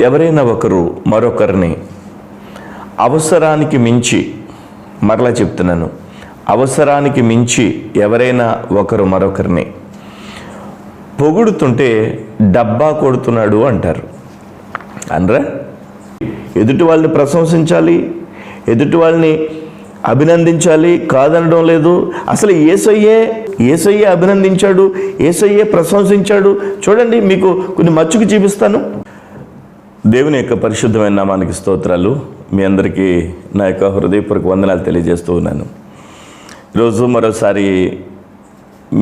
ఎవరైనా ఒకరు మరొకరిని అవసరానికి మించి మరలా చెప్తున్నాను. అవసరానికి మించి ఎవరైనా ఒకరు మరొకరిని పొగుడుతుంటే డబ్బా కొడుతున్నాడు అంటారు. అనరా? ఎదుటి వాళ్ళని ప్రశంసించాలి ఎదుటి వాళ్ళని అభినందించాలి కాదనడం లేదు. అసలు ఏసయ్యే ఏసయ్యే అభినందించాడు ఏసయ్యే ప్రశంసించాడు. చూడండి మీకు కొన్ని మచ్చుకు చూపిస్తాను. దేవుని యొక్క పరిశుద్ధమైన నామానికి స్తోత్రాలు. మీ అందరికీ నా యొక్క హృదయపూర్వక వందనాలు తెలియజేస్తూ ఉన్నాను. ఈరోజు మరోసారి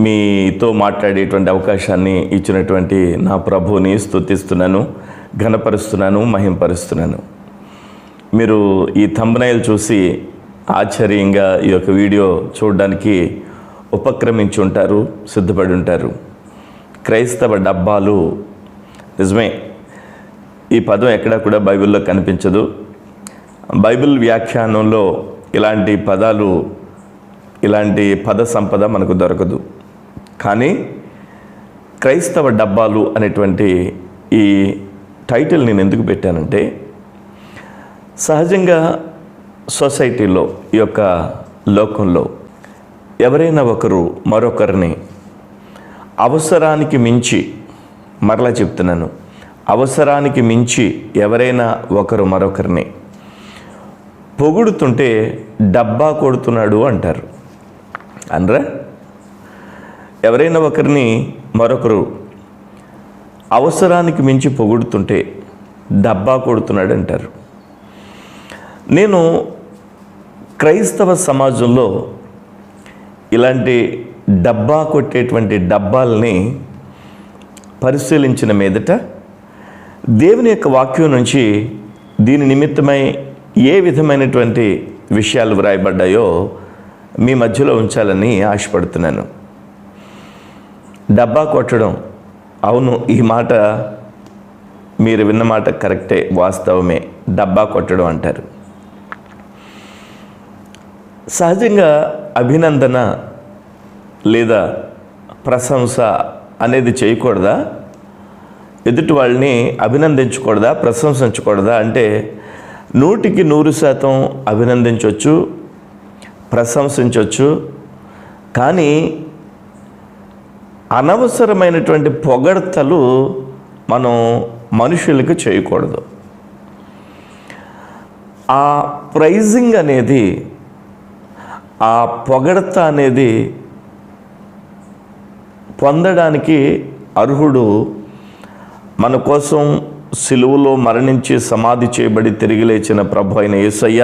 మీతో మాట్లాడేటువంటి అవకాశాన్ని ఇచ్చినటువంటి నా ప్రభువుని స్తుతిస్తున్నాను ఘనపరుస్తున్నాను మహింపరుస్తున్నాను. మీరు ఈ థంబనైల్ చూసి ఆశ్చర్యంగా ఈ యొక్క వీడియో చూడడానికి ఉపక్రమించి ఉంటారు సిద్ధపడి ఉంటారు క్రైస్తవ డబ్బాలు నిజమే ఈ పదం ఎక్కడా కూడా బైబిల్లో కనిపించదు. బైబిల్ వ్యాఖ్యానంలో ఇలాంటి పదాలు ఇలాంటి పద సంపద మనకు దొరకదు. కానీ క్రైస్తవ డబ్బాలు అనేటువంటి ఈ టైటిల్ నేను ఎందుకు పెట్టానంటే సహజంగా సొసైటీలో ఈ యొక్క లోకంలో ఎవరైనా ఒకరు మరొకరిని అవసరానికి మించి మరలా చెప్తున్నాను. అవసరానికి మించి ఎవరైనా ఒకరు మరొకరిని పొగుడుతుంటే డబ్బా కొడుతున్నాడు అంటారు. అనరా? ఎవరైనా ఒకరిని మరొకరు అవసరానికి మించి పొగుడుతుంటే డబ్బా కొడుతున్నాడు అంటారు. నేను క్రైస్తవ సమాజంలో ఇలాంటి డబ్బా కొట్టేటువంటి డబ్బాల్ని పరిశీలించిన మీదట దేవుని యొక్క వాక్యం నుంచి దీని నిమిత్తమై ఏ విధమైనటువంటి విషయాలు వ్రాయబడ్డాయో మీ మధ్యలో ఉంచాలని ఆశపడుతున్నాను. డబ్బా కొట్టడం అవును ఈ మాట మీరు విన్న మాట కరెక్టే వాస్తవమే డబ్బా కొట్టడం అంటారు. సహజంగా అభినందన లేదా ప్రశంస అనేది చేయకూడదా? ఎదుటి వాళ్ళని అభినందించకూడదా ప్రశంసించకూడదా అంటే నూటికి నూరు శాతం అభినందించవచ్చు ప్రశంసించవచ్చు కానీ అనవసరమైనటువంటి పొగడ్తలు మనం మనుషులకు చేయకూడదు. ఆ ప్రైజింగ్ అనేది ఆ పొగడత అనేది పొందడానికి అర్హుడు మన కోసం సిలువలో మరణించి సమాధి చేయబడి తిరిగి లేచిన ప్రభు అయిన యేసయ్య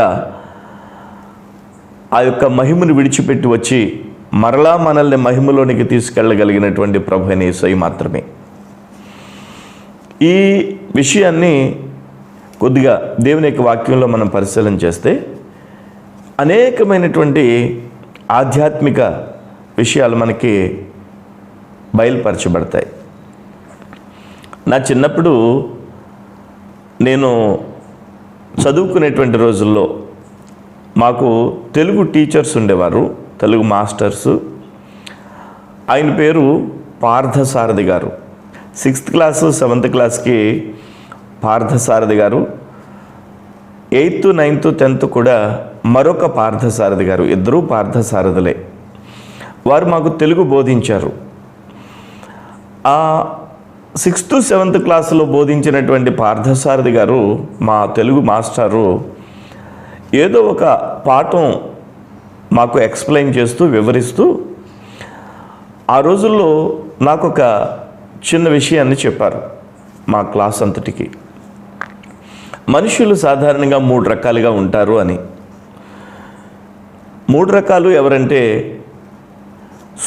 ఆ యొక్క మహిమను విడిచిపెట్టి వచ్చి మరలా మనల్ని మహిమలోనికి తీసుకెళ్ళగలిగినటువంటి ప్రభు అయిన యేసయ్య మాత్రమే. ఈ విషయాన్ని కొద్దిగా దేవుని యొక్క వాక్యంలో మనం పరిశీలన చేస్తే అనేకమైనటువంటి ఆధ్యాత్మిక విషయాలు మనకి బయలుపరచబడతాయి. నా చిన్నప్పుడు నేను చదువుకునేటువంటి రోజుల్లో మాకు తెలుగు టీచర్స్ ఉండేవారు తెలుగు మాస్టర్స్. ఆయన పేరు పార్థసారథి గారు. సిక్స్త్ క్లాసు సెవెంత్ క్లాస్కి పార్థసారథి గారు. ఎయిత్ నైన్త్ టెన్త్ కూడా మరొక పార్థసారథి గారు ఇద్దరూ పార్థసారథులే. వారు మాకు తెలుగు బోధించారు. ఆ సిక్స్త్ సెవెంత్ క్లాసులో బోధించినటువంటి పార్థసారథి గారు మా తెలుగు మాస్టారు ఏదో ఒక పాఠం మాకు ఎక్స్ప్లెయిన్ చేస్తూ వివరిస్తూ ఆ రోజుల్లో నాకు ఒక చిన్న విషయాన్ని చెప్పారు మా క్లాస్ అంతటికి. మనుషులు సాధారణంగా మూడు రకాలుగా ఉంటారు అని. మూడు రకాలు ఎవరంటే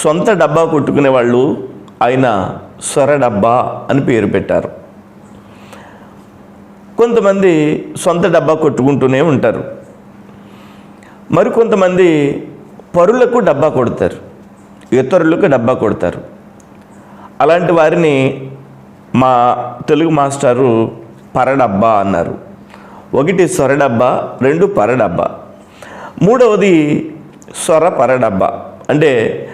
సొంత డబ్బా కొట్టుకునే వాళ్ళు ఆయన స్వర డబ్బా అని పేరు పెట్టారు. కొంతమంది సొంత డబ్బా కొట్టుకుంటూనే ఉంటారు. మరికొంతమంది పరులకు డబ్బా కొడతారు. ఇతరులకు డబ్బా కొడతారు. అలాంటి వారిని మా తెలుగు మాస్టారు పరడబ్బా అన్నారు. ఒకటి సొరడబ్బా రెండు పరడబ్బా. మూడవది సొర పరడబ్బా. అంటే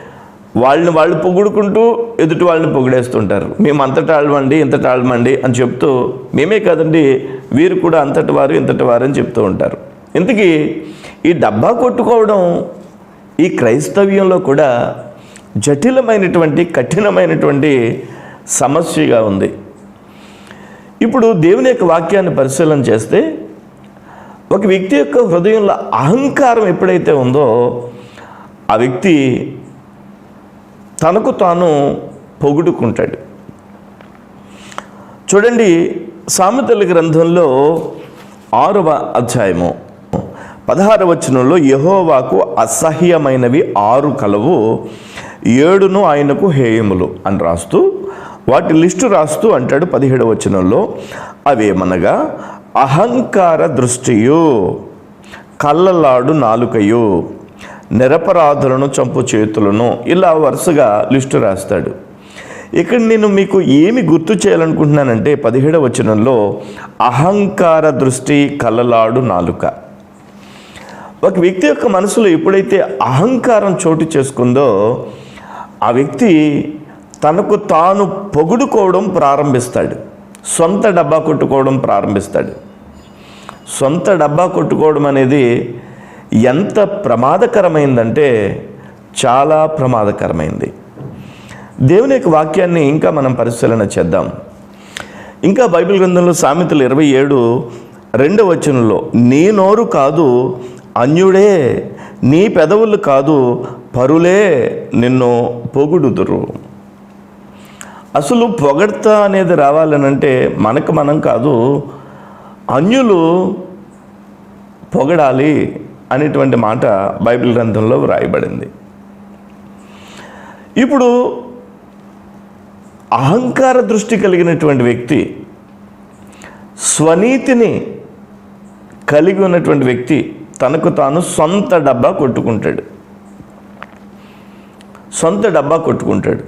వాళ్ళని వాళ్ళు పొగుడుకుంటూ ఎదుటి వాళ్ళని పొగిడేస్తుంటారు. మేము అంతటి వాళ్ళమండి ఇంతటి వాళ్ళమండి అని చెప్తూ మేమే కాదండి వీరు కూడా అంతటి వారు ఇంతటి వారు అని చెప్తూ ఉంటారు. ఇంతకీ ఈ డబ్బా కొట్టుకోవడం ఈ క్రైస్తవ్యంలో కూడా జటిలమైనటువంటి కఠినమైనటువంటి సమస్యగా ఉంది. ఇప్పుడు దేవుని యొక్క వాక్యాన్ని పరిశీలన చేస్తే ఒక వ్యక్తి యొక్క హృదయంలో అహంకారం ఎప్పుడైతే ఉందో ఆ వ్యక్తి తనకు తాను పొగుడుకుంటాడు. చూడండి సామెతల గ్రంథంలో ఆరవ అధ్యాయము పదహార వచనంలో యహోవాకు అసహ్యమైనవి ఆరు కలవు ఏడును ఆయనకు హేయములు అని రాస్తూ వాటి లిస్టు రాస్తూ అంటాడు పదిహేడవ వచనంలో అవేమనగా అహంకార దృష్టియు కళ్ళలాడు నాలుకయు. నిరపరాధులను చంపు చేతులను ఇలా వరుసగా లిస్టు రాస్తాడు. ఇక్కడ నేను మీకు ఏమి గుర్తు చేయాలనుకుంటున్నానంటే పదిహేడవ వచనంలో అహంకార దృష్టి కలలాడు నాలుక. ఒక వ్యక్తి యొక్క మనసులో ఎప్పుడైతే అహంకారం చోటు చేసుకుందో ఆ వ్యక్తి తనకు తాను పొగుడుకోవడం ప్రారంభిస్తాడు. సొంత డబ్బా కొట్టుకోవడం ప్రారంభిస్తాడు. సొంత డబ్బా కొట్టుకోవడం అనేది ఎంత ప్రమాదకరమైందంటే చాలా ప్రమాదకరమైంది. దేవుని యొక్క వాక్యాన్ని ఇంకా మనం పరిశీలన చేద్దాం. ఇంకా బైబిల్ గ్రంథంలో సామెతలు ఇరవై ఏడు రెండవ వచనంలో నీ నోరు కాదు అన్యుడే నీ పెదవులు కాదు పరులే నిన్ను పొగుడుదురు. అసలు పొగడ్త అనేది రావాలనంటే మనకు మనం కాదు అన్యులు పొగడాలి. అనేటువంటి మాట బైబిల్ గ్రంథంలో వ్రాయబడింది. ఇప్పుడు అహంకార దృష్టి కలిగినటువంటి వ్యక్తి స్వనీతిని కలిగి ఉన్నటువంటి వ్యక్తి తనకు తాను సొంత డబ్బా కొట్టుకుంటాడు. సొంత డబ్బా కొట్టుకుంటాడు.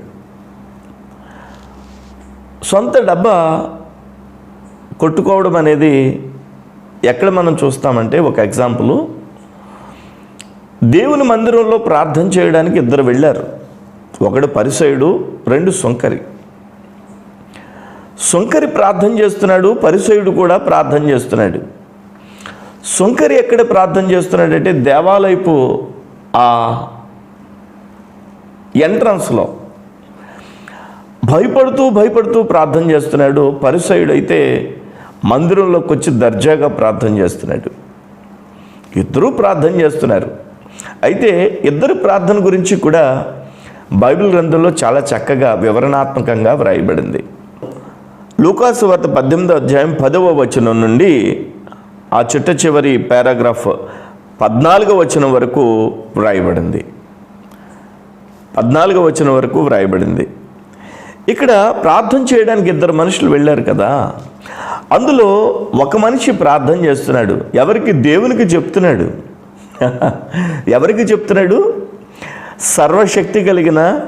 సొంత డబ్బా కొట్టుకోవడం అనేది ఎక్కడ మనం చూస్తామంటే ఒక ఎగ్జాంపుల్ దేవుని మందిరంలో ప్రార్థన చేయడానికి ఇద్దరు వెళ్ళారు. ఒకడు పరిసయుడు రెండు సొంకరి. సొంకరి ప్రార్థన చేస్తున్నాడు పరిసయుడు కూడా ప్రార్థన చేస్తున్నాడు. సొంకరి ఎక్కడ ప్రార్థన చేస్తున్నాడంటే దేవాలయపు ఆ ఎంట్రన్స్లో. భయపడుతూ భయపడుతూ ప్రార్థన చేస్తున్నాడు పరిసయుడైతే మందిరంలోకి వచ్చి దర్జాగా ప్రార్థన చేస్తున్నాడు. ఇద్దరూ ప్రార్థన చేస్తున్నారు. అయితే ఇద్దరు ప్రార్థన గురించి కూడా బైబిల్ గ్రంథంలో చాలా చక్కగా వివరణాత్మకంగా వ్రాయబడింది. లూకాసు వార్త పద్దెనిమిదో అధ్యాయం పదవ వచనం నుండి ఆ చిట్ట చివరి పారాగ్రాఫ్ పద్నాలుగో వచనం వరకు వ్రాయబడింది. పద్నాలుగో వచనం వరకు వ్రాయబడింది. ఇక్కడ ప్రార్థన చేయడానికి ఇద్దరు మనుషులు వెళ్ళారు కదా. అందులో ఒక మనిషి ప్రార్థన చేస్తున్నాడు. ఎవరికి? దేవునికి చెప్తున్నాడు. ఎవరికి చెప్తున్నాడు? సర్వశక్తి కలిగిన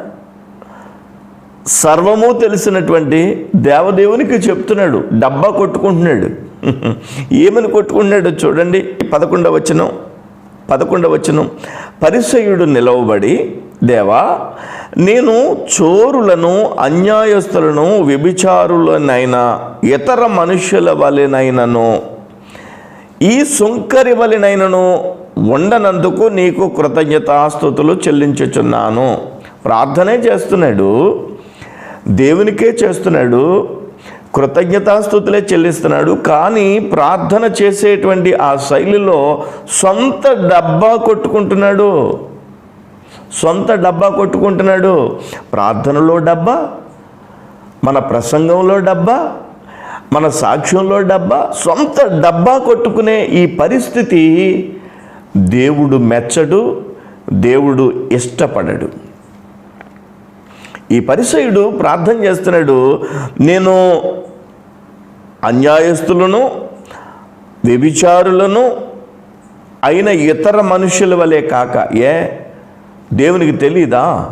సర్వము తెలిసినటువంటి దేవదేవునికి చెప్తున్నాడు. డబ్బా కొట్టుకుంటున్నాడు. ఏమని కొట్టుకుంటున్నాడు చూడండి. పదకొండవ వచనం. పదకొండవ వచనం. పరిసయుడు నిలవబడి దేవా నేను చోరులను అన్యాయస్తులను వ్యభిచారులనైనా ఇతర మనుష్యుల వలెనైనను ఈ సుంకరి వలెనైనను ఉండనందుకు నీకు కృతజ్ఞతాస్థుతులు చెల్లించుచున్నాను. ప్రార్థనే చేస్తున్నాడు. దేవునికే చేస్తున్నాడు. కృతజ్ఞతాస్థుతులే చెల్లిస్తున్నాడు. కానీ ప్రార్థన చేసేటువంటి ఆ శైలిలో సొంత డబ్బా కొట్టుకుంటున్నాడు. సొంత డబ్బా కొట్టుకుంటున్నాడు. ప్రార్థనలో డబ్బా మన ప్రసంగంలో డబ్బా మన సాక్ష్యంలో డబ్బా సొంత డబ్బా కొట్టుకునే ఈ పరిస్థితి దేవుడు మెచ్చడు దేవుడు ఇష్టపడడు. ఈ పరిసయుడు ప్రార్థన చేస్తున్నాడు నేను అన్యాయస్తులను వ్యభిచారులను అయిన ఇతర మనుషుల వలె కాక ఏ? దేవునికి తెలీదా?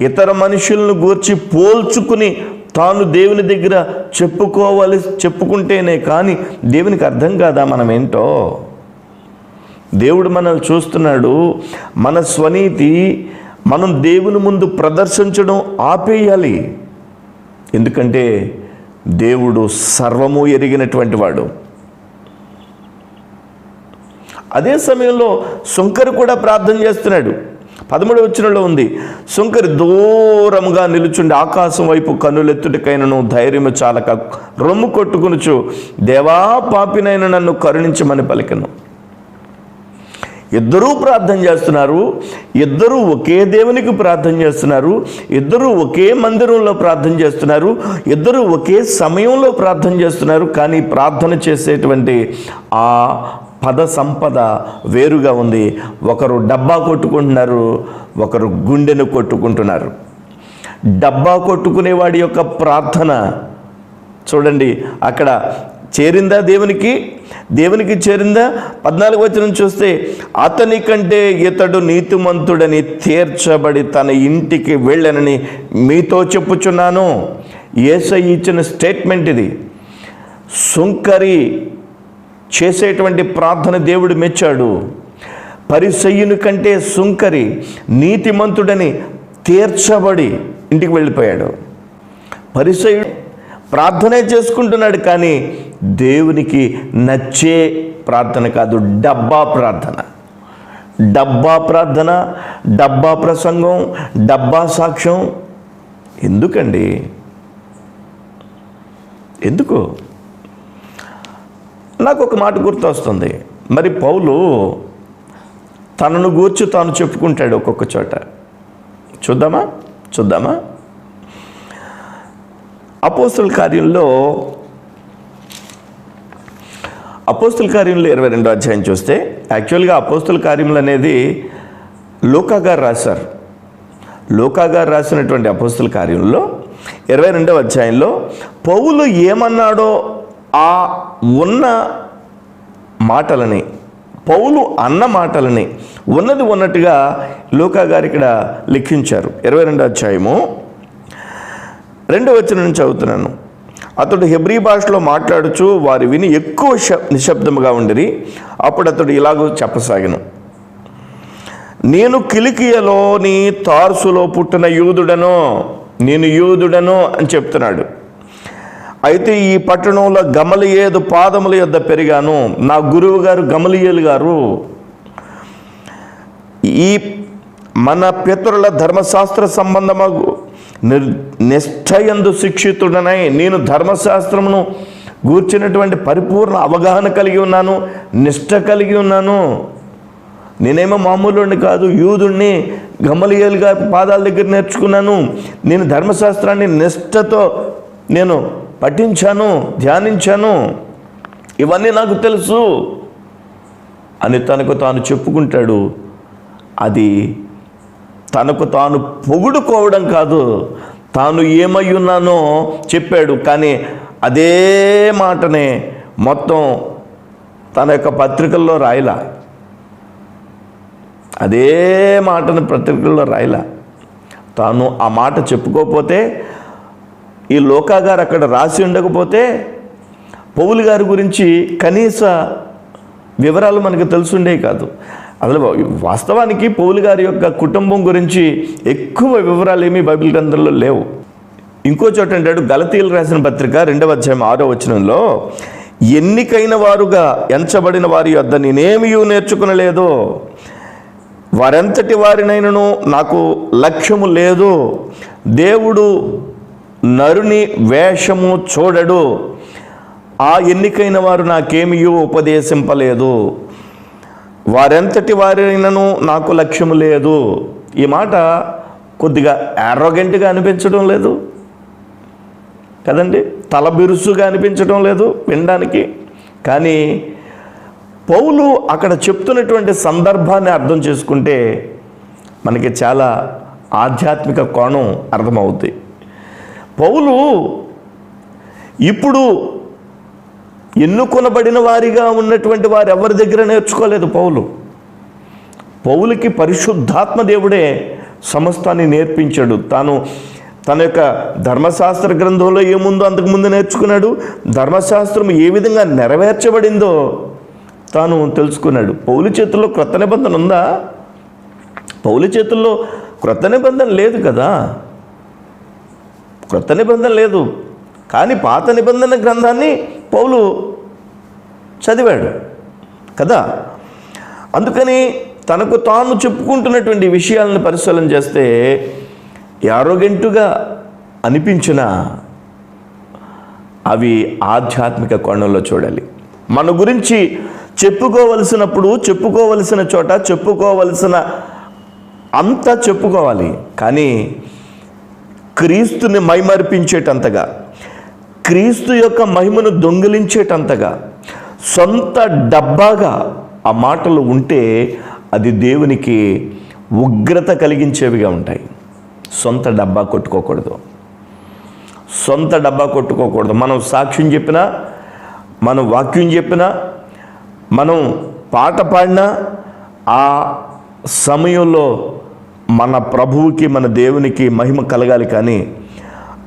ఇతర మనుషులను గూర్చి పోల్చుకుని తాను దేవుని దగ్గర చెప్పుకోవాలి చెప్పుకుంటేనే కానీ దేవునికి అర్థం కాదా మనం ఏంటో దేవుడు మనల్ని చూస్తున్నాడు. మన స్వనీతి మనం దేవుని ముందు ప్రదర్శించడం ఆపేయాలి. ఎందుకంటే దేవుడు సర్వము ఎరిగినటువంటి వాడు. అదే సమయంలో శంకరు కూడా ప్రార్థన చేస్తున్నాడు. పదమూడు వచ్చినలో ఉంది శుంకరి దూరముగా నిలుచుండి ఆకాశం వైపు కన్నులెత్తుటికైనను ధైర్యము చాలక రొమ్ము కొట్టుకునుచు దేవా పాపినైన నన్ను కరుణించమని పలికను. ఇద్దరూ ప్రార్థన చేస్తున్నారు ఇద్దరూ ఒకే దేవునికి ప్రార్థన చేస్తున్నారు ఇద్దరూ ఒకే మందిరంలో ప్రార్థన చేస్తున్నారు ఇద్దరూ ఒకే సమయంలో ప్రార్థన చేస్తున్నారు కానీ ప్రార్థన చేసేటువంటి ఆ పద సంపద వేరుగా ఉంది. ఒకరు డబ్బా కొట్టుకుంటున్నారు ఒకరు గుండెను కొట్టుకుంటున్నారు. డబ్బా కొట్టుకునేవాడి యొక్క ప్రార్థన చూడండి అక్కడ చేరిందా దేవునికి? దేవునికి చేరిందా? పద్నాలుగు వచనం చూస్తే అతని కంటే ఇతడు నీతిమంతుడని తీర్చబడి తన ఇంటికి వెళ్ళనని మీతో చెప్పుచున్నాను. ఏసై ఇచ్చిన స్టేట్మెంట్ ఇది. సుంకరి చేసేటువంటి ప్రార్థన దేవుడు మెచ్చాడు. పరిసయ్యుని కంటే సుంకరి నీతిమంతుడని తీర్చబడి ఇంటికి వెళ్ళిపోయాడు. పరిసయుడు ప్రార్థనే చేసుకుంటున్నాడు కానీ దేవునికి నచ్చే ప్రార్థన కాదు డబ్బా ప్రార్థన. డబ్బా ప్రార్థన డబ్బా ప్రసంగం డబ్బా సాక్ష్యం. ఎందుకండి? ఎందుకు? నాకు ఒక మాట గుర్తొస్తుంది. మరి పౌలు తనను గూర్చి తాను చెప్పుకుంటాడు ఒక్కొక్క చోట. చూద్దామా? చూద్దామా? అపోస్తుల కార్యంలో అపోస్తుల కార్యంలో ఇరవై రెండో అధ్యాయం చూస్తే యాక్చువల్గా అపోస్తుల కార్యములు అనేది లోకా గారు రాశారు. లోకా గారు రాసినటువంటి అపోస్తుల కార్యంలో ఇరవై రెండవ అధ్యాయంలో పౌలు ఏమన్నాడో ఆ ఉన్న మాటలని పౌలు అన్న మాటలని ఉన్నది ఉన్నట్టుగా లోకా గారు ఇక్కడ లిఖించారు. ఇరవై రెండో అధ్యాయము రెండో వచ్చిన నుంచి చదువుతున్నాను. అతడు హెబ్రీ భాషలో మాట్లాడుచు వారి విని ఎక్కువ నిశ్శబ్దముగా ఉండిరి. అప్పుడు అతడు ఇలాగూ చెప్పసాగను. నేను కిలికియలోని తార్సులో పుట్టిన యూదుడను నేను యూదుడను అని చెప్తున్నాడు. అయితే ఈ పట్టణంలో గమలియేదు పాదముల యొద్ద పెరిగాను. నా గురువు గారు గమలియేలు గారు ఈ మన పితరుల ధర్మశాస్త్ర సంబంధము నిర్ నిష్ఠయందు శిక్షితుడనై నేను ధర్మశాస్త్రమును గూర్చినటువంటి పరిపూర్ణ అవగాహన కలిగి ఉన్నాను నిష్ఠ కలిగి ఉన్నాను. నేనేమో మామూలుని కాదు యూదుణ్ణి గమలియలుగా పాదాల దగ్గర నేర్చుకున్నాను. నేను ధర్మశాస్త్రాన్ని నిష్ఠతో నేను పఠించాను ధ్యానించాను. ఇవన్నీ నాకు తెలుసు. అని తనకు తాను చెప్పుకుంటాడు. అది తనకు తాను పొగుడుకోవడం కాదు తాను ఏమై ఉన్నానో చెప్పాడు. కానీ అదే మాటనే మొత్తం తన యొక్క పత్రికల్లో రాయలా. అదే మాటను పత్రికల్లో రాయలా. తాను ఆ మాట చెప్పుకోకపోతే ఈ లోకా గారు అక్కడ రాసి ఉండకపోతే పౌలు గారి గురించి కనీస వివరాలు మనకు తెలుసుండే కాదు. అసలు వాస్తవానికి పౌలు గారి యొక్క కుటుంబం గురించి ఎక్కువ వివరాలు ఏమీ బైబిల్ గ్రంథంలో లేవు. ఇంకో చోట అంటాడు గలతీలు రాసిన పత్రిక రెండవ అధ్యాయం ఆరో వచనంలో ఎన్నికైన వారుగా ఎంచబడిన వారి యొద్ద నేనేమీ నేర్చుకునలేదు. వారంతటి వారినైనను నాకు లక్ష్యము లేదు. దేవుడు నరుని వేషము చూడడు. ఆ ఎన్నికైన వారు నాకేమియో ఉపదేశింపలేదు. వారెంతటి వారైనను నాకు లక్ష్యం లేదు. ఈ మాట కొద్దిగా యారోగెంట్గా అనిపించడం లేదు. కదండి? తల బిరుసుగా అనిపించడం లేదు వినడానికి. కానీ పౌలు అక్కడ చెప్తున్నటువంటి సందర్భాన్ని అర్థం చేసుకుంటే మనకి చాలా ఆధ్యాత్మిక కోణం అర్థమవుతుంది పౌలు ఇప్పుడు ఎన్నుకొనబడిన వారిగా ఉన్నటువంటి వారు ఎవరి దగ్గర నేర్చుకోలేదు పౌలు? పౌలుకి పరిశుద్ధాత్మ దేవుడే సమస్తాన్ని నేర్పించాడు. తాను తన యొక్క ధర్మశాస్త్ర గ్రంథంలో ఏముందో అంతకుముందు నేర్చుకున్నాడు. ధర్మశాస్త్రం ఏ విధంగా నెరవేర్చబడిందో తాను తెలుసుకున్నాడు. పౌలు చేతుల్లో క్రొత్త నిబంధన ఉందా? పౌలు చేతుల్లో క్రొత్త నిబంధన లేదు కదా? క్రొత్త నిబంధన లేదు. కానీ పాత నిబంధన గ్రంథాన్ని పౌలు చదివాడు కదా? అందుకని తనకు తాను చెప్పుకుంటున్నటువంటి విషయాలను పరిశీలన చేస్తే యారోగెంటుగా అనిపించిన అవి ఆధ్యాత్మిక కోణంలో చూడాలి. మన గురించి చెప్పుకోవలసినప్పుడు చెప్పుకోవలసిన చోట చెప్పుకోవలసిన అంతా చెప్పుకోవాలి. కానీ క్రీస్తుని మైమర్పించేటంతగా క్రీస్తు యొక్క మహిమను దొంగిలించేటంతగా సొంత డబ్బాగా ఆ మాటలు ఉంటే అది దేవునికి ఉగ్రత కలిగించేవిగా ఉంటాయి. సొంత డబ్బా కొట్టుకోకూడదు. సొంత డబ్బా కొట్టుకోకూడదు. మనం సాక్ష్యం చెప్పినా మనం వాక్యం చెప్పినా మనం పాట పాడినా ఆ సమయంలో మన ప్రభువుకి మన దేవునికి మహిమ కలగాలి కానీ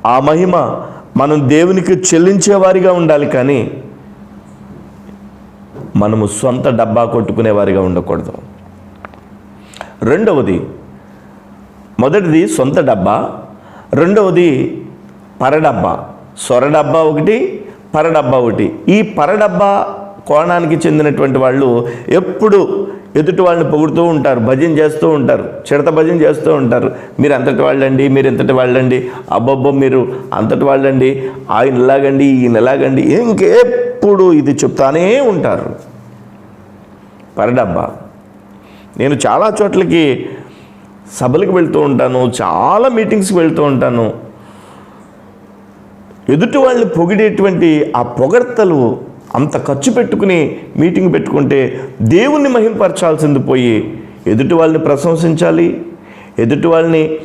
ఆ మహిమ మనం దేవునికి చెల్లించేవారిగా ఉండాలి కానీ మనము సొంత డబ్బా కొట్టుకునేవారిగా ఉండకూడదు. రెండవది మొదటిది సొంత డబ్బా రెండవది పరడబ్బా. సొరడబ్బా ఒకటి పరడబ్బా ఒకటి. ఈ పరడబ్బా కోణానికి చెందినటువంటి వాళ్ళు ఎప్పుడు ఎదుటి వాళ్ళని పొగుడుతూ ఉంటారు భజన చేస్తూ ఉంటారు చిడత భజన చేస్తూ ఉంటారు. మీరు అంతటి వాళ్ళండి మీరు ఎంతటి వాళ్ళండి అబ్బబ్బో మీరు అంతటి వాళ్ళండి ఆయన ఇలాగండి ఈయన ఎలాగండి ఇంకెప్పుడు ఇది చెప్తానే ఉంటారు. పరడబ్బా. నేను చాలా చోట్లకి సభలకు వెళ్తూ ఉంటాను చాలా మీటింగ్స్కి వెళ్తూ ఉంటాను. ఎదుటి వాళ్ళని పొగిడేటువంటి ఆ పొగడ్తలు అంత ఖర్చు పెట్టుకుని మీటింగ్ పెట్టుకుంటే దేవుణ్ణి మహింపరచాల్సింది పోయి ఎదుటి వాళ్ళని ప్రశంసించాలి ఎదుటి వాళ్ళని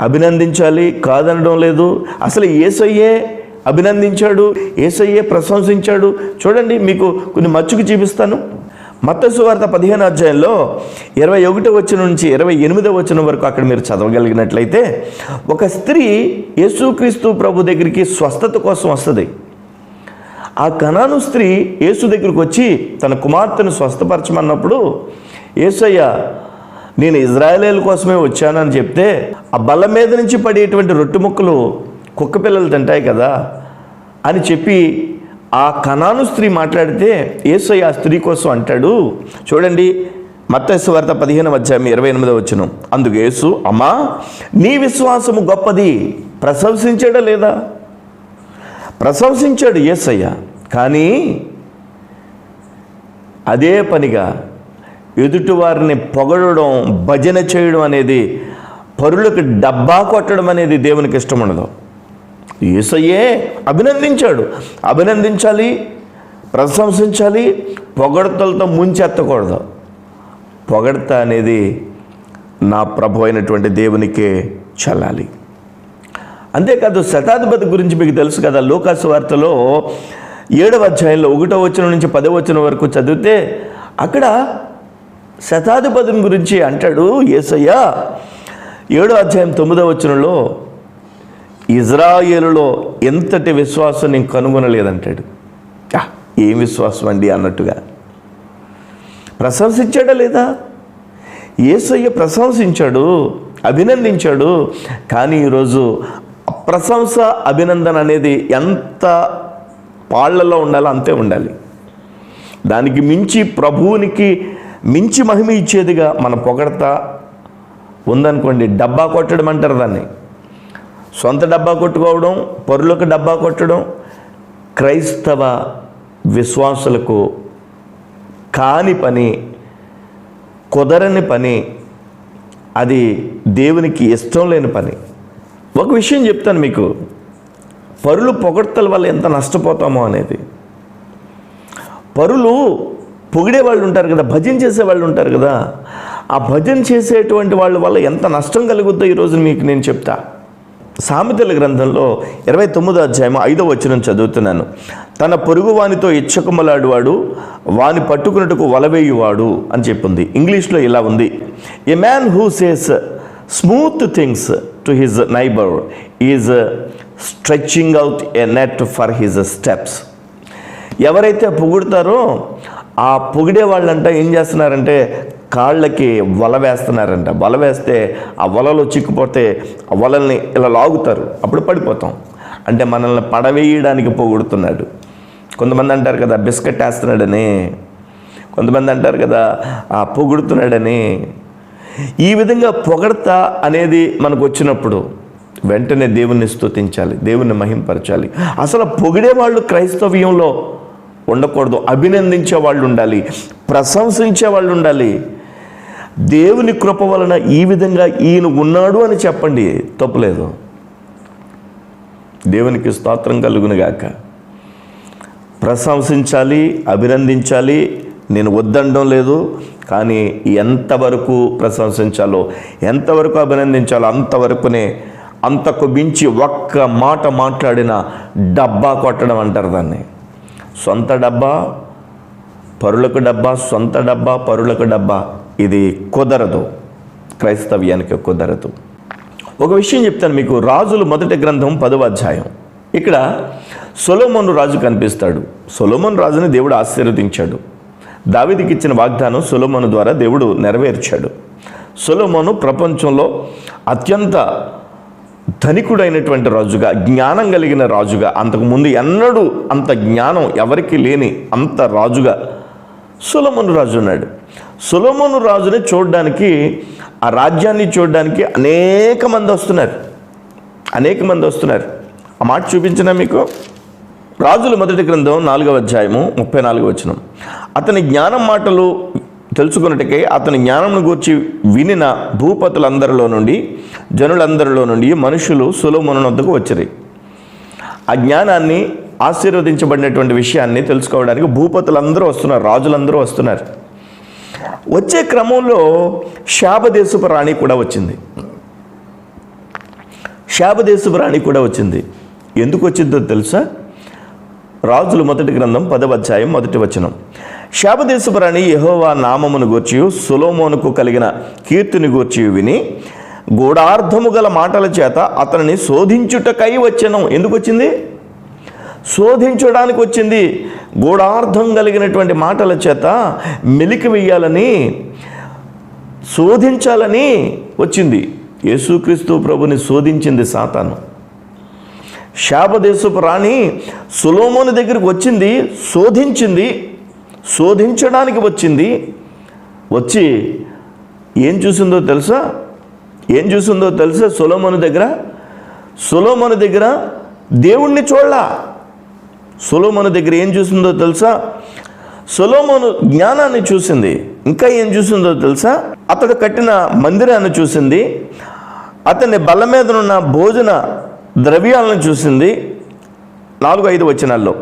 అభినందించాలి కాదనడం లేదు. అసలు ఏసయ్యే అభినందించాడు ఏసయ్యే ప్రశంసించాడు. చూడండి మీకు కొన్ని మచ్చుకు చూపిస్తాను. మత్తసు వార్త పదిహేను అధ్యాయంలో ఇరవై ఒకటో వచ్చిన నుంచి ఇరవై ఎనిమిదో వచ్చిన వరకు అక్కడ మీరు చదవగలిగినట్లయితే ఒక స్త్రీ యేసుక్రీస్తు ప్రభు దగ్గరికి స్వస్థత కోసం వస్తుంది. ఆ కణాను స్త్రీ యేసు దగ్గరికి వచ్చి తన కుమార్తెను స్వస్థపరచమన్నప్పుడు యేసయ్య నేను ఇజ్రాయేలీల కోసమే వచ్చానని చెప్తే ఆ బల్ల మీద నుంచి పడేటువంటి రొట్టె ముక్కలు కుక్క పిల్లలు తింటాయి కదా అని చెప్పి ఆ కణాను స్త్రీ మాట్లాడితే ఏసయ్య ఆ స్త్రీ కోసం అంటాడు. చూడండి మత్తస్సు వార్త పదిహేను అధ్యాయం ఇరవై ఎనిమిదో వచ్చిన అందుకు యేసు అమ్మా నీ విశ్వాసము గొప్పది. ప్రశంసించాడా లేదా? ప్రశంసించాడు ఏసయ్య. కానీ అదే పనిగా ఎదుటివారిని పొగడడం భజన చేయడం అనేది పరులకు డబ్బా కొట్టడం అనేది దేవునికి ఇష్టం ఉండదు ఈసయ్యే అభినందించాడు. అభినందించాలి ప్రశంసించాలి పొగడతలతో ముంచెత్తకూడదు. పొగడత అనేది నా ప్రభు అయినటువంటి దేవునికే చల్లాలి. అంతేకాదు శతాధిపతి గురించి మీకు తెలుసు కదా లోకాసు వార్తలో ఏడవ అధ్యాయంలో ఒకటో వచనం నుంచి పదో వచనం వరకు చదివితే అక్కడ శతాధిపతిని గురించి అంటాడు ఏసయ్య. ఏడో అధ్యాయం తొమ్మిదో వచనంలో ఇజ్రాయేలులో ఎంతటి విశ్వాసం నేను కనుగొనలేదంటాడు. ఏం విశ్వాసం అండి అన్నట్టుగా. ప్రశంసించాడా లేదా? ఏసయ్య ప్రశంసించాడు అభినందించాడు కానీ ఈరోజు ప్రశంస అభినందన అనేది ఎంత పాళ్ళలో ఉండాలో అంతే ఉండాలి. దానికి మించి ప్రభువునికి మించి మహిమ ఇచ్చేదిగా మన పొగడత ఉందనుకోండి డబ్బా కొట్టడం అంటారు దాన్ని. సొంత డబ్బా కొట్టుకోవడం పరులకు డబ్బా కొట్టడం క్రైస్తవ విశ్వాసులకు కాని పని కుదరని పని అది దేవునికి ఇష్టం లేని పని. ఒక విషయం చెప్తాను మీకు. పరులు పొగడ్తల వల్ల ఎంత నష్టపోతామో అనేది. పరులు పొగిడే వాళ్ళు ఉంటారు కదా భజన చేసే వాళ్ళు ఉంటారు కదా ఆ భజన చేసేటువంటి వాళ్ళ వల్ల ఎంత నష్టం కలుగుద్దో ఈరోజు మీకు నేను చెప్తా. సామెతల గ్రంథంలో ఇరవై తొమ్మిదో అధ్యాయం ఐదో వచనం చదువుతున్నాను. తన పొరుగు వానితో ఇచ్చకమలాడువాడు వాని పట్టుకున్నట్టుకు వలవేయువాడు అని చెప్పింది. ఇంగ్లీష్లో ఇలా ఉంది. A man who says smooth things to his neighbour is stretching out a net for his steps ఎవరైతే పొగుడతారో ఆ పొగిడే వాళ్ళంట ఏం చేస్తున్నారంటే కాళ్ళకి వల వేస్తున్నారంట. వల వేస్తే ఆ వలలో చిక్కుపోతే ఆ వలల్ని ఇలా లాగుతారు. అప్పుడు పడిపోతాం. అంటే మనల్ని పడవేయడానికి పొగుడుతున్నాడు. కొంతమంది అంటారు కదా బిస్కెట్ వేస్తున్నాడని. కొంతమంది అంటారు కదా ఆ పొగుడుతున్నాడని. ఈ విధంగా పొగడత అనేది మనకు వచ్చినప్పుడు వెంటనే దేవుణ్ణి స్తుతించాలి దేవుణ్ణి మహింపరచాలి. అసలు పొగిడే వాళ్ళు క్రైస్తవ్యంలో ఉండకూడదు. అభినందించే వాళ్ళు ఉండాలి. ప్రశంసించే వాళ్ళు ఉండాలి. దేవుని కృప వలన ఈ విధంగా ఈయన ఉన్నాడు అని చెప్పండి తప్పులేదు. దేవునికి స్తోత్రం కలుగునుగాక ప్రశంసించాలి అభినందించాలి నేను వద్దనడం లేదు కానీ ఎంతవరకు ప్రశంసించాలో ఎంతవరకు అభినందించాలో అంతవరకునే అంతకు మించి ఒక్క మాట మాట్లాడిన డబ్బా కొట్టడం అంటారు దాన్ని. సొంత డబ్బా పరులకు డబ్బా సొంత డబ్బా పరులకు డబ్బా ఇది కుదరదు. క్రైస్తవ్యానికి కుదరదు. ఒక విషయం చెప్తాను మీకు రాజులు మొదటి గ్రంథం పదవ అధ్యాయం. ఇక్కడ సొలోమోను రాజు కనిపిస్తాడు. సొలోమోన్ రాజుని దేవుడు ఆశీర్వదించాడు. దావిదికి ఇచ్చిన వాగ్దానం సొలోమోను ద్వారా దేవుడు నెరవేర్చాడు. సొలోమోను ప్రపంచంలో అత్యంత ధనికుడైనటువంటి రాజుగా జ్ఞానం కలిగిన రాజుగా అంతకుముందు ఎన్నడూ అంత జ్ఞానం ఎవరికి లేని అంత రాజుగా సులమను రాజు ఉన్నాడు. సులమను రాజుని చూడడానికి ఆ రాజ్యాన్ని చూడడానికి అనేక మంది వస్తున్నారు. అనేక మంది వస్తున్నారు. ఆ మాట చూపించిన మీకు? రాజుల మొదటి గ్రంథం నాలుగవ అధ్యాయము ముప్పై నాలుగు వచనం. అతని జ్ఞానం మాటలు తెలుసుకున్నట్టుకే అతని జ్ఞానంను గూర్చి వినిన భూపతులందరిలో నుండి జనులందరిలో నుండి మనుషులు సులోమును వద్దకు వచ్చిరి. ఆ జ్ఞానాన్ని ఆశీర్వదించబడినటువంటి విషయాన్ని తెలుసుకోవడానికి భూపతులందరూ వస్తున్నారు రాజులందరూ వస్తున్నారు. వచ్చే క్రమంలో శాపదేశపు రాణి కూడా వచ్చింది. శాపదేశపు రాణి కూడా వచ్చింది. ఎందుకు వచ్చిందో తెలుసా? రాజులు మొదటి గ్రంథం పదవధ్యాయం మొదటి వచనం. శాపదేశపురాణి యహోవా నామమును గూర్చి సులోమోనుకు కలిగిన కీర్తిని గూర్చి విని గూఢార్థము గల మాటల చేత అతనిని శోధించుటకై వచ్చెను. ఎందుకు వచ్చింది? శోధించడానికి వచ్చింది. గూఢార్థం కలిగినటువంటి మాటల చేత మెలికి వేయాలని శోధించాలని వచ్చింది. యేసుక్రీస్తు ప్రభుని శోధించింది సాతాను. శాపదేశపు రాణి సులోమోని దగ్గరికి వచ్చింది శోధించింది శోధించడానికి వచ్చింది. వచ్చి ఏం చూసిందో తెలుసా? ఏం చూసిందో తెలుసా? సులోమోని దగ్గర? సులోమోని దగ్గర దేవుణ్ణి చూడలా. సులోమోని దగ్గర ఏం చూసిందో తెలుసా? సొలోమోను జ్ఞానాన్ని చూసింది. ఇంకా ఏం చూసిందో తెలుసా? అతడు కట్టిన మందిరాన్ని చూసింది. అతని బల్ల మీద ఉన్న భోజన ద్రవ్యాలను చూసింది నాలుగు ఐదు వచనాల్లో.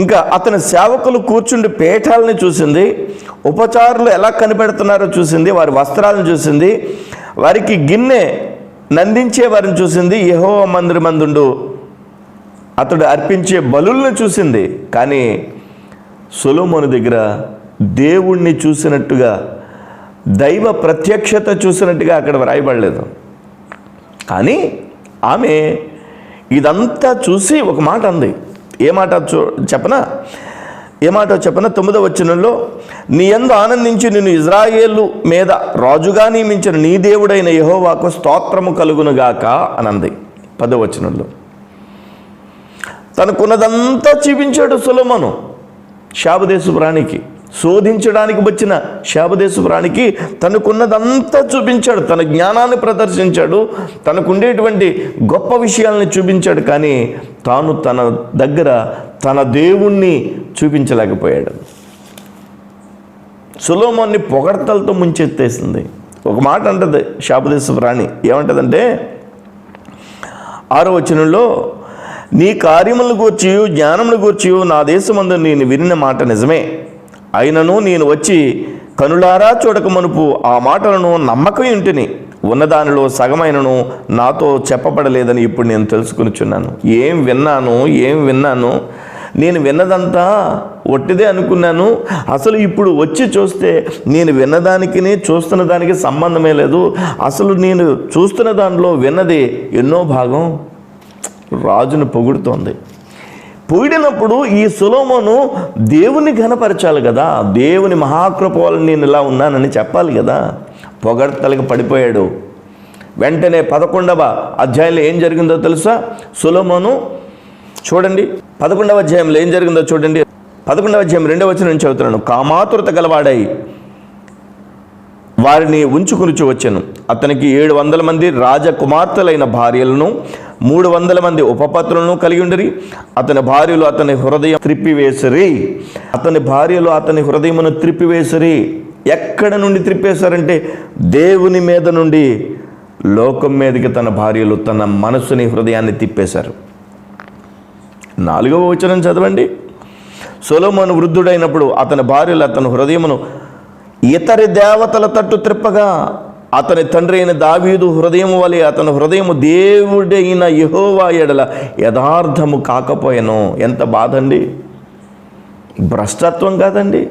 ఇంకా అతని సేవకులు కూర్చుండి పేటాలని చూసింది ఉపచారులు ఎలా కనిపెడుతున్నారో చూసింది వారి వస్త్రాలను చూసింది వారికి గిన్నె నందించే వారిని చూసింది యహో మందిరి మందుండు అతడు అర్పించే బలులను చూసింది కానీ సొలోమోను దగ్గర దేవుణ్ణి చూసినట్టుగా దైవ ప్రత్యక్షత చూసినట్టుగా అక్కడ వ్రాయబడలేదు. కానీ ఆమె ఇదంతా చూసి ఒక మాట అంది. ఏ మాట చూ చెప్పనా? ఏ మాట చెప్పన? తొమ్మిదవ వచనంలో నీ ఎందు ఆనందించి నిన్ను ఇజ్రాయేలు మీద రాజుగా నియమించిన నీ దేవుడైన యహోవాకు స్తోత్రము కలుగునుగాక అనంది పదో వచనంలో. తనకున్నదంతా చూపించాడు సులమను శాపదేశపు ప్రాణికి శోధించడానికి వచ్చిన శాపదేశ్వరానికి తనకున్నదంతా చూపించాడు. తన జ్ఞానాన్ని ప్రదర్శించాడు. తనకుండేటువంటి గొప్ప విషయాల్ని చూపించాడు. కానీ తాను తన దగ్గర తన దేవుణ్ణి చూపించలేకపోయాడు. సులోమాన్ని పొగడతలతో ముంచెత్తేసింది. ఒక మాట అంటది శాపదేశపురాణి ఏమంటదంటే ఆరో వచనంలో నీ కార్యములను గూర్చి జ్ఞానమును గూర్చి నా దేశమందు నేను వినిన మాట నిజమే. అయినను నేను వచ్చి కనులారా చూడకమనుపు ఆ మాటలను నమ్మకం ఇంటిని. ఉన్నదానిలో సగమైనను నాతో చెప్పబడలేదని ఇప్పుడు నేను తెలుసుకునిచున్నాను. ఏం విన్నాను ఏం విన్నాను? నేను విన్నదంతా ఒట్టిదే అనుకున్నాను. అసలు ఇప్పుడు వచ్చి చూస్తే నేను విన్నదానికి చూస్తున్న దానికి సంబంధమే లేదు. అసలు నేను చూస్తున్న దానిలో విన్నది ఎన్నో భాగం రాజును పొగుడుతోంది. పూడినప్పుడు ఈ సులోమోను దేవుని ఘనపరచాలి కదా. దేవుని మహాకృప వల్ల నేను ఇలా ఉన్నానని చెప్పాలి కదా. పొగడ్తలకు పడిపోయాడు. వెంటనే పదకొండవ అధ్యాయంలో ఏం జరిగిందో తెలుసా? సులోమోను చూడండి పదకొండవ అధ్యాయంలో ఏం జరిగిందో చూడండి. పదకొండవ అధ్యాయం రెండవ వచ్చిన నుంచి చదువుతున్నాను. కామాతురత గలవాడై వారిని ఉంచుకునిచి వచ్చాను. అతనికి ఏడు వందల మంది రాజకుమార్తెలైన భార్యలను మూడు వందల మంది ఉపపత్రులను కలిగి ఉండిరి. అతని భార్యలు అతని హృదయం త్రిప్పివేసిరి. అతని భార్యలు అతని హృదయమును త్రిప్పివేసిరి. ఎక్కడ నుండి త్రిప్పేశారంటే దేవుని మీద నుండి లోకం మీదకి తన భార్యలు తన మనసుని హృదయాన్ని తిప్పేశారు. నాలుగవ వచనం చదవండి. సొలోమోను వృద్ధుడైనప్పుడు అతని భార్యలు అతని హృదయమును ఇతరి దేవతల తట్టు త్రిప్పగా అతని తండ్రి అయిన దావీదు హృదయం వలె అతని హృదయము దేవుడైన యహోవా ఎడల యథార్థము కాకపోయాను. ఎంత బాధ అండి భ్రష్టత్వం కాదండి.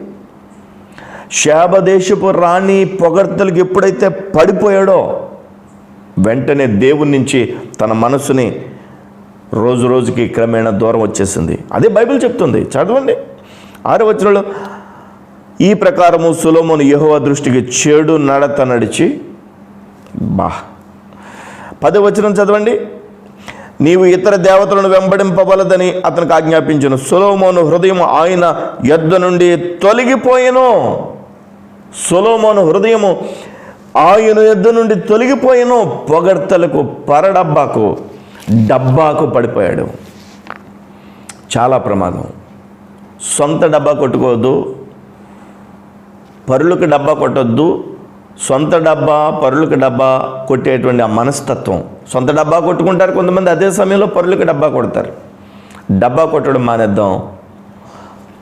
శాబదేశపు రాణి పొగడ్తలకు ఎప్పుడైతే పడిపోయాడో వెంటనే దేవుని నుంచి తన మనసుని రోజు రోజుకి క్రమేణా దూరం వచ్చేసింది. అదే బైబిల్ చెప్తుంది. చదవండి. ఆరో వచనంలో ఈ ప్రకారము సులోమును యహోవ దృష్టికి చెడు నడత నడిచి బా. పదవచనం చదవండి. నీవు ఇతర దేవతలను వెంబడింపవలదని అతనికి ఆజ్ఞాపించను. సులోమోను హృదయం ఆయన యొద్ద నుండి తొలగిపోయెను. సులోమోను హృదయము ఆయన యొద్ద నుండి తొలగిపోయెను. పొగడ్తలకు పరడబ్బాకు డబ్బాకు పడిపోయాడు. చాలా ప్రమాదం. సొంత డబ్బా కొట్టుకోవద్దు. పరులకు డబ్బా కొట్టొద్దు సొంత డబ్బా పరులకు డబ్బా కొట్టేటువంటి ఆ మనస్తత్వం. సొంత డబ్బా కొట్టుకుంటారు కొంతమంది అదే సమయంలో పరులకు డబ్బా కొడతారు. డబ్బా కొట్టడం మానేద్దాం.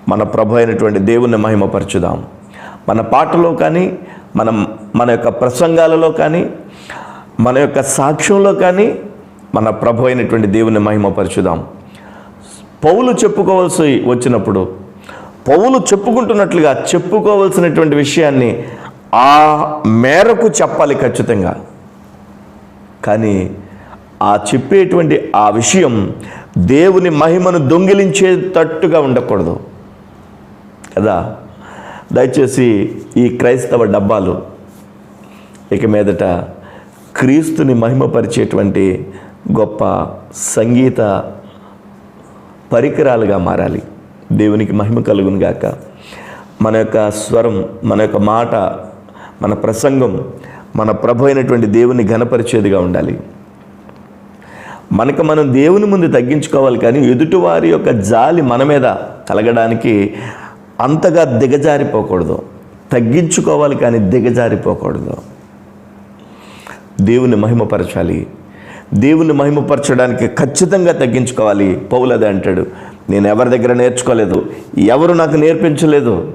మన ప్రభు అయినటువంటి దేవుణ్ణి మహిమపరచుదాం. మన పాటలో కానీ మనం మన యొక్క ప్రసంగాలలో కానీ మన యొక్క సాక్ష్యంలో కానీ మన ప్రభు అయినటువంటి దేవుని మహిమపరచుదాం. పౌలు చెప్పుకోవాల్సి వచ్చినప్పుడు పౌలు చెప్పుకుంటున్నట్లుగా చెప్పుకోవాల్సినటువంటి విషయాన్ని ఆ మేరకు చెప్పాలి ఖచ్చితంగా. కానీ ఆ చెప్పేటువంటి ఆ విషయం దేవుని మహిమను దొంగిలించేటట్టుగా ఉండకూడదు. కదా? దయచేసి ఈ క్రైస్తవ డబ్బాలు ఇక మీదట క్రీస్తుని మహిమపరిచేటువంటి గొప్ప సంగీత పరికరాలుగా మారాలి. దేవునికి మహిమ కలుగును గాక. మన యొక్క స్వరం మన యొక్క మాట మన ప్రసంగం మన ప్రభు అయినటువంటి దేవుని ఘనపరిచేదిగా ఉండాలి. మనకు మనం దేవుని ముందు తగ్గించుకోవాలి కానీ ఎదుటివారి యొక్క జాలి మన మీద కలగడానికి అంతగా దిగజారిపోకూడదు. తగ్గించుకోవాలి కానీ దిగజారిపోకూడదు. దేవుని మహిమపరచాలి. దేవుని మహిమపరచడానికి ఖచ్చితంగా తగ్గించుకోవాలి. పౌలది అంటాడు నేను ఎవరి దగ్గర నేర్చుకోలేదు ఎవరు నాకు నేర్పించలేదు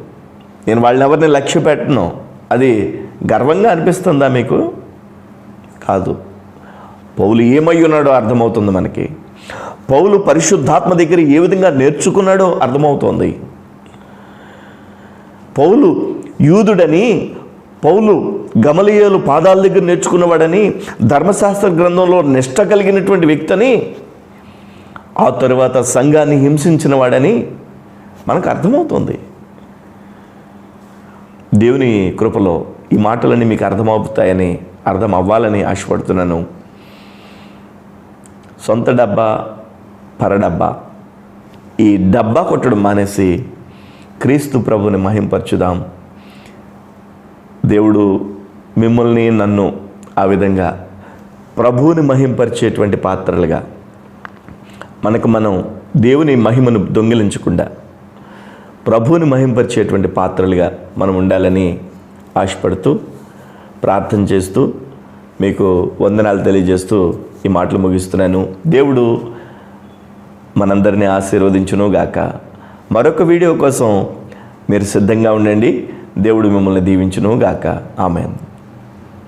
నేను వాళ్ళని ఎవరిని లక్ష్య పెట్టను అది గర్వంగా అనిపిస్తుందా మీకు? కాదు. పౌలు ఏమై ఉన్నాడో అర్థమవుతుంది మనకి. పౌలు పరిశుద్ధాత్మ దగ్గర ఏ విధంగా నేర్చుకున్నాడో అర్థమవుతోంది. పౌలు యూదుడని పౌలు గమలియలు పాదాల దగ్గర నేర్చుకున్నవాడని ధర్మశాస్త్ర గ్రంథంలో నిష్ట కలిగినటువంటి వ్యక్తిని ఆ తరువాత సంఘాన్ని హింసించిన వాడని మనకు అర్థమవుతుంది. దేవుని కృపలో ఈ మాటలన్నీ మీకు అర్థమవుతాయని అర్థం అవ్వాలని ఆశపడుతున్నాను. సొంత డబ్బా పరడబ్బా ఈ డబ్బా కొట్టడం మానేసి క్రీస్తు ప్రభుని మహింపరచుదాం. దేవుడు మిమ్మల్ని నన్ను ఆ విధంగా ప్రభువుని మహింపరిచేటువంటి పాత్రలుగా మనకు మనం దేవుని మహిమను దొంగిలించకుండా ప్రభువుని మహింపరిచేటువంటి పాత్రలుగా మనం ఉండాలని ఆశపడుతూ ప్రార్థన చేస్తూ మీకు వందనాలు తెలియజేస్తూ ఈ మాటలు ముగిస్తున్నాను. దేవుడు మనందరినీ ఆశీర్వదించును గాక. మరొక వీడియో కోసం మీరు సిద్ధంగా ఉండండి. దేవుడు మిమ్మల్ని దీవించును గాక. ఆమె